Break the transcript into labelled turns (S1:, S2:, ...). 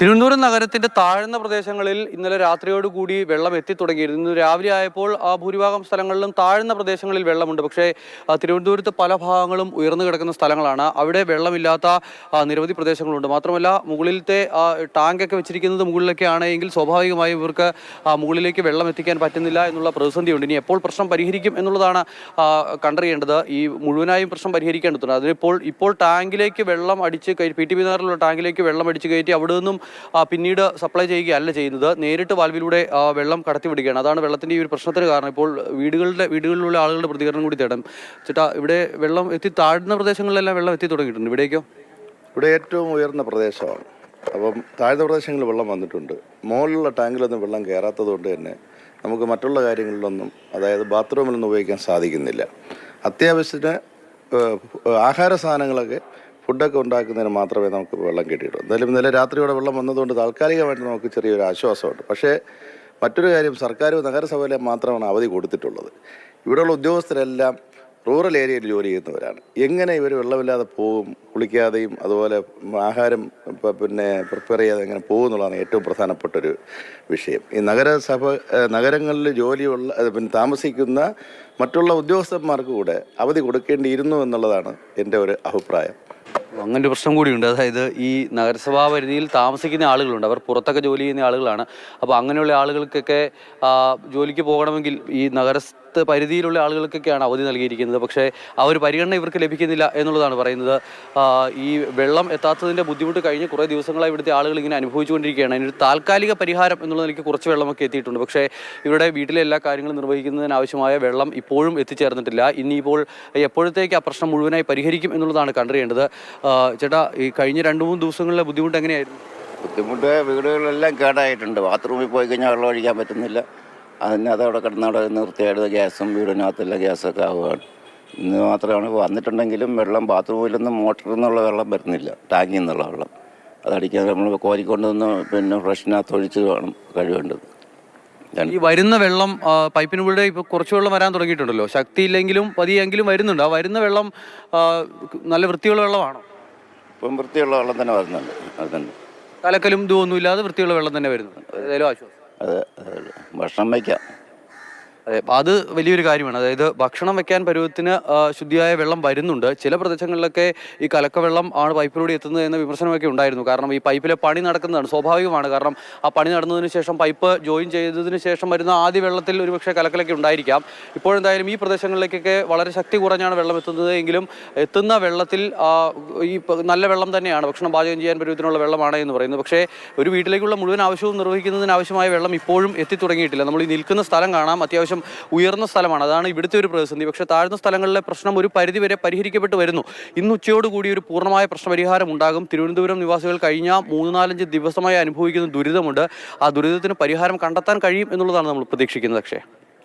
S1: തിരുവനന്തപുരം നഗരത്തിന്റെ താഴ്ന്ന പ്രദേശങ്ങളിൽ ഇന്നലെ രാത്രിയോടുകൂടി വെള്ളം എത്തിത്തുടങ്ങിയിരുന്നു ഇന്ന് രാവിലെ ആയപ്പോൾ ആ ഭൂരിഭാഗം സ്ഥലങ്ങളിലും താഴ്ന്ന പ്രദേശങ്ങളിൽ വെള്ളമുണ്ട്. പക്ഷേ തിരുവനന്തപുരത്ത് പല ഭാഗങ്ങളും ഉയർന്നു കിടക്കുന്ന സ്ഥലങ്ങളാണ്. അവിടെ വെള്ളമില്ലാത്ത നിരവധി പ്രദേശങ്ങളുണ്ട്. മാത്രമല്ല മുകളിലത്തെ ടാങ്കൊക്കെ വെച്ചിരിക്കുന്നത് മുകളിലൊക്കെ ആണെങ്കിൽ സ്വാഭാവികമായും ഇവർക്ക് മുകളിലേക്ക് വെള്ളം എത്തിക്കാൻ പറ്റുന്നില്ല എന്നുള്ള പ്രതിസന്ധിയുണ്ട്. ഇനി എപ്പോൾ പ്രശ്നം പരിഹരിക്കും എന്നുള്ളതാണ് കണ്ടറിയേണ്ടത്. ഈ മുഴുവനായും പ്രശ്നം പരിഹരിക്കേണ്ടതുണ്ട്. അതിനിപ്പോൾ ഇപ്പോൾ ടാങ്കിലേക്ക് വെള്ളം അടിച്ച് കയറ്റി പി ടി പി നഗറിലുള്ള ടാങ്കിലേക്ക് വെള്ളം അടിച്ച് കയറ്റി അവിടെ നിന്നും പിന്നീട് സപ്ലൈ ചെയ്യുകയല്ല ചെയ്യുന്നത്. നേരിട്ട് വാൽവിലൂടെ വെള്ളം കടത്തിവിടുകയാണ്. അതാണ് വെള്ളത്തിന്റെ ഈ ഒരു പ്രശ്നത്തിന് കാരണം. ഇപ്പോൾ വീടുകളുടെ വീടുകളിലുള്ള ആളുകളുടെ പ്രതികരണം കൂടി തേടാം. ചേട്ടാ ഇവിടെ വെള്ളം എത്തി താഴ്ന്ന പ്രദേശങ്ങളിലെല്ലാം വെള്ളം എത്തി തുടങ്ങിയിട്ടുണ്ട്. ഇവിടേക്കോ?
S2: ഇവിടെ ഏറ്റവും ഉയർന്ന പ്രദേശമാണ്. അപ്പം താഴ്ന്ന പ്രദേശങ്ങളിൽ വെള്ളം വന്നിട്ടുണ്ട്. മുകളിലുള്ള ടാങ്കിലൊന്നും വെള്ളം കയറാത്തത് കൊണ്ട് തന്നെ നമുക്ക് മറ്റുള്ള കാര്യങ്ങളിലൊന്നും അതായത് ബാത്റൂമിലൊന്നും ഉപയോഗിക്കാൻ സാധിക്കുന്നില്ല. അത്യാവശ്യത്തിന് ആഹാര സാധനങ്ങളൊക്കെ ഫുഡൊക്കെ ഉണ്ടാക്കുന്നതിന് മാത്രമേ നമുക്ക് വെള്ളം കിട്ടിയിട്ടുള്ളൂ. എന്തായാലും ഇന്നലെ രാത്രിയോടെ വെള്ളം വന്നതുകൊണ്ട് താൽക്കാലികമായിട്ട് നമുക്ക് ചെറിയൊരു ആശ്വാസമുണ്ട്. പക്ഷേ മറ്റൊരു കാര്യം സർക്കാർ നഗരസഭയിലെ മാത്രമാണ് അവധി കൊടുത്തിട്ടുള്ളത്. ഇവിടെയുള്ള ഉദ്യോഗസ്ഥരെല്ലാം റൂറൽ ഏരിയയിൽ ജോലി ചെയ്യുന്നവരാണ്. എങ്ങനെ ഇവർ വെള്ളമില്ലാതെ പോകും കുളിക്കാതെയും അതുപോലെ ആഹാരം പിന്നെ പ്രിപ്പയർ ചെയ്യാതെ എങ്ങനെ പോകും എന്നുള്ളതാണ് ഏറ്റവും പ്രധാനപ്പെട്ട ഒരു വിഷയം. ഈ നഗരസഭ നഗരങ്ങളിൽ ജോലിയുള്ള പിന്നെ താമസിക്കുന്ന മറ്റുള്ള ഉദ്യോഗസ്ഥന്മാർക്ക് കൂടെ അവധി കൊടുക്കേണ്ടിയിരുന്നു എന്നുള്ളതാണ് എന്റെ ഒരു അഭിപ്രായം.
S1: അങ്ങനെ ഒരു പ്രശ്നം കൂടിയുണ്ട്. അതായത് ഈ നഗരസഭാ പരിധിയിൽ താമസിക്കുന്ന ആളുകളുണ്ട്. അവർ പുറത്തൊക്കെ ജോലി ചെയ്യുന്ന ആളുകളാണ്. അപ്പോൾ അങ്ങനെയുള്ള ആളുകൾക്കൊക്കെ ജോലിക്ക് പോകണമെങ്കിൽ ഈ നഗരസ്ഥ പരിധിയിലുള്ള ആളുകൾക്കൊക്കെയാണ് അവധി നൽകിയിരിക്കുന്നത്. പക്ഷേ ആ ഒരു പരിഗണന ഇവർക്ക് ലഭിക്കുന്നില്ല എന്നുള്ളതാണ് പറയുന്നത്. ഈ വെള്ളം എത്താത്തതിന്റെ ബുദ്ധിമുട്ട് കഴിഞ്ഞ് കുറേ ദിവസങ്ങളായി ഇവിടുത്തെ ആളുകൾ ഇങ്ങനെ അനുഭവിച്ചുകൊണ്ടിരിക്കുകയാണ്. അതിനൊരു താൽക്കാലിക പരിഹാരം എന്നുള്ള നിലയ്ക്ക് കുറച്ച് വെള്ളമൊക്കെ എത്തിയിട്ടുണ്ട്. പക്ഷേ ഇവിടെ വീട്ടിലെ എല്ലാ കാര്യങ്ങളും നിർവഹിക്കുന്നതിന് ആവശ്യമായ വെള്ളം ഇപ്പോഴും എത്തിച്ചേർന്നിട്ടില്ല. ഇനിയിപ്പോൾ എപ്പോഴത്തേക്ക് ആ പ്രശ്നം മുഴുവനായി പരിഹരിക്കും എന്നുള്ളതാണ് കണ്ടറിയേണ്ടത്. ചേട്ടാ ഈ കഴിഞ്ഞ രണ്ട് മൂന്ന് ദിവസങ്ങളിലെ ബുദ്ധിമുട്ട് എങ്ങനെയായിരുന്നു?
S3: ബുദ്ധിമുട്ട് വീടുകളെല്ലാം കേടായിട്ടുണ്ട്. ബാത്റൂമിൽ പോയി കഴിഞ്ഞാൽ വെള്ളം ഒഴിക്കാൻ പറ്റുന്നില്ല. അതിന് അതവിടെ കിടന്നവിടെ നിർത്തിയായിട്ട് ഗ്യാസും വീടിനകത്തുള്ള ഗ്യാസൊക്കെ ആവുകയാണ്. ഇന്ന് മാത്രമാണ് വന്നിട്ടുണ്ടെങ്കിലും വെള്ളം ബാത്റൂമിൽ നിന്ന് മോട്ടറിൽ നിന്നുള്ള വെള്ളം വരുന്നില്ല. ടാങ്കിൽ നിന്നുള്ള വെള്ളം. അതടിക്കാൻ നമ്മൾ കോരിക്കൊണ്ട് നിന്ന് പിന്നെ ഫ്രഷിനകത്ത് ഒഴിച്ച് വേണം കഴിവേണ്ടത്.
S1: ഈ വരുന്ന വെള്ളം പൈപ്പിനുള്ളിൽ ഇപ്പോൾ കുറച്ച് വെള്ളം വരാൻ തുടങ്ങിയിട്ടുണ്ടല്ലോ. ശക്തിയില്ലെങ്കിലും പതിയെങ്കിലും വരുന്നുണ്ട്. ആ വരുന്ന വെള്ളം നല്ല വൃത്തിയുള്ള വെള്ളമാണോ?
S3: ഇപ്പം വൃത്തിയുള്ള വെള്ളം തന്നെ വരുന്നുണ്ട്. വരുന്നുണ്ട്.
S1: കലക്കലും ഇതൊന്നും ഇല്ലാതെ വൃത്തിയുള്ള വെള്ളം തന്നെ വരുന്നുണ്ട്. ഏതായാലും ആശ്വാസം.
S3: അതെ അത്. ഭക്ഷണം വയ്ക്കാം.
S1: അതെ അത് വലിയൊരു കാര്യമാണ്. അതായത് ഭക്ഷണം വെക്കാൻ പരുവത്തിന് ശുദ്ധിയായ വെള്ളം വരുന്നുണ്ട്. ചില പ്രദേശങ്ങളിലൊക്കെ ഈ കലക്കവെള്ളം ആണ് പൈപ്പിലൂടെ എത്തുന്നത് എന്ന വിമർശനമൊക്കെ ഉണ്ടായിരുന്നു. കാരണം ഈ പൈപ്പിലെ പണി നടക്കുന്നതാണ് സ്വാഭാവികമാണ്. കാരണം ആ പണി നടന്നതിന് ശേഷം പൈപ്പ് ജോയിൻ ചെയ്തതിന് ശേഷം വരുന്ന ആദ്യ വെള്ളത്തിൽ ഒരുപക്ഷെ കലക്കലൊക്കെ ഉണ്ടായിരിക്കാം. ഇപ്പോഴെന്തായാലും ഈ പ്രദേശങ്ങളിലേക്കൊക്കെ വളരെ ശക്തി കുറഞ്ഞാണ് വെള്ളം എത്തുന്നത്. എങ്കിലും എത്തുന്ന വെള്ളത്തിൽ ഈ നല്ല വെള്ളം തന്നെയാണ്. ഭക്ഷണം പാചകം ചെയ്യാൻ പരുവത്തിനുള്ള വെള്ളമാണ് എന്ന് പറയുന്നത്. പക്ഷേ ഒരു വീട്ടിലേക്കുള്ള മുഴുവൻ ആവശ്യവും നിർവഹിക്കുന്നതിന് ആവശ്യമായ വെള്ളം ഇപ്പോഴും എത്തിത്തുടങ്ങിയിട്ടില്ല. നമ്മൾ ഈ നിൽക്കുന്ന സ്ഥലം കാണാം. അത്യാവശ്യം ഉയർന്ന സ്ഥലമാണ്. അതാണ് ഇവിടുത്തെ ഒരു പ്രതിസന്ധി. പക്ഷേ താഴ്ന്ന സ്ഥലങ്ങളിലെ പ്രശ്നം ഒരു പരിധിവരെ പരിഹരിക്കപ്പെട്ട് വരുന്നു. ഇന്ന് ഉച്ചയോടുകൂടി ഒരു പൂർണമായ പ്രശ്നപരിഹാരം ഉണ്ടാകും. തിരുവനന്തപുരം നിവാസികൾ കഴിഞ്ഞ മൂന്ന് നാലഞ്ച് ദിവസമായി അനുഭവിക്കുന്ന ദുരിതമുണ്ട്. ആ ദുരിതത്തിന് പരിഹാരം കണ്ടെത്താൻ കഴിയും എന്നുള്ളതാണ് നമ്മൾ പ്രതീക്ഷിക്കുന്നത് പക്ഷേ